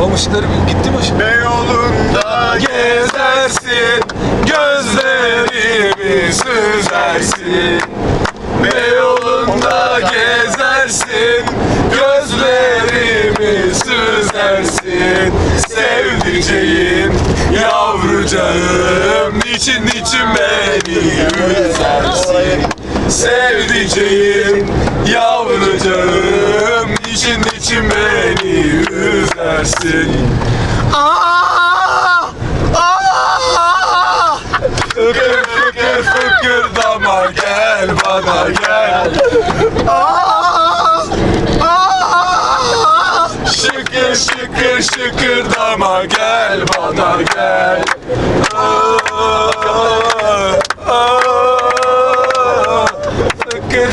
Oğlum ışıkları gitti mi ışık? Beyoğlu'nda gezersin Gözlerimi süzersin. Beyoğlu'nda gezersin Gözlerimi süzersin. Sevdiceğim Yavrucağım Niçin niçin beni üzersin? Sevdiceğim Yavrucağım Niçin niçin üzersin Aa! Aa! Fıkır fıkır fıkır dama gel bana gel Aa! Aa! Şıkır şıkır şıkır dama gel bana gel Aa! Aa! Fıkır